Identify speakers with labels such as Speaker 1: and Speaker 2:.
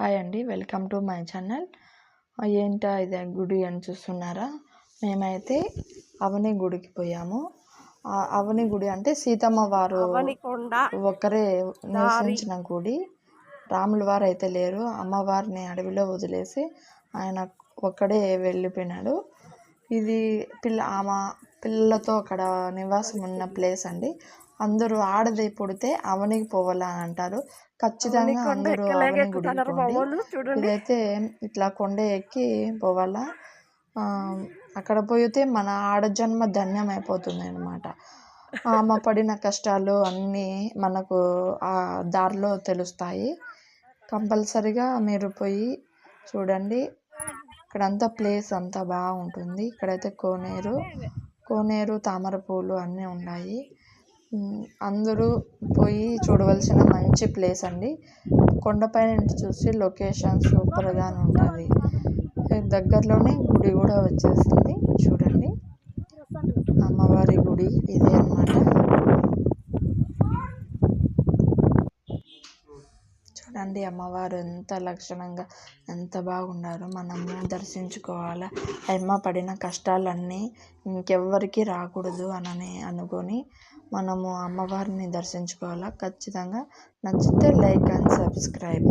Speaker 1: Hi అండి. Welcome to my channel. ఏంటా ఇది గుడి అని చూస్తున్నారా? మేమైతే అవని గుడికి పోయాము. అవని గుడి అంటే సీతమ్మ వారు ఒక్కరే నివసించిన గుడి. రాముల వారు అయితే లేరు. అమ్మవారిని అడవిలో వదిలేసి ఆయన ఒక్కడే వెళ్ళిపోయినాడు. ఇది పిల్ల ఆమె పిల్లలతో అక్కడ నివాసం ఉన్న ప్లేస్ అండి. అందరూ ఆడది పుడితే అవనికి పోవాలా అని అంటారు. ఖచ్చితంగా అందరూ అవని గుడికి పోండి. ఇదైతే ఇట్లా కొండ ఎక్కి పోవాలా. అక్కడ పోయితే మన ఆడజన్మ ధన్యం అయిపోతుంది అనమాట ఆమె పడిన కష్టాలు అన్నీ మనకు ఆ దారిలో తెలుస్తాయి. కంపల్సరిగా మీరు పోయి చూడండి. ఇక్కడంతా ప్లేస్ అంతా బాగుంటుంది. ఇక్కడైతే కోనేరు. కోనేరు తామర పూలు అన్నీ ఉన్నాయి. అందరూ పోయి చూడవలసిన మంచి ప్లేస్ అండి. కొండపై నుంచి చూసి లొకేషన్ సూపర్గా ఉంటుంది. దగ్గరలోనే గుడి కూడా వచ్చేసింది. చూడండి. అమ్మవారి గుడి ఇదే అన్నమాట అమ్మవారు ఎంత లక్షణంగా ఎంత బాగున్నారు మనము దర్శించుకోవాలా. అమ్మ పడిన కష్టాలన్నీ ఇంకెవ్వరికి రాకూడదు అనని అనుకొని మనము అమ్మవారిని దర్శించుకోవాలా. ఖచ్చితంగా నచ్చితే లైక్ అండ్ సబ్స్క్రైబ్.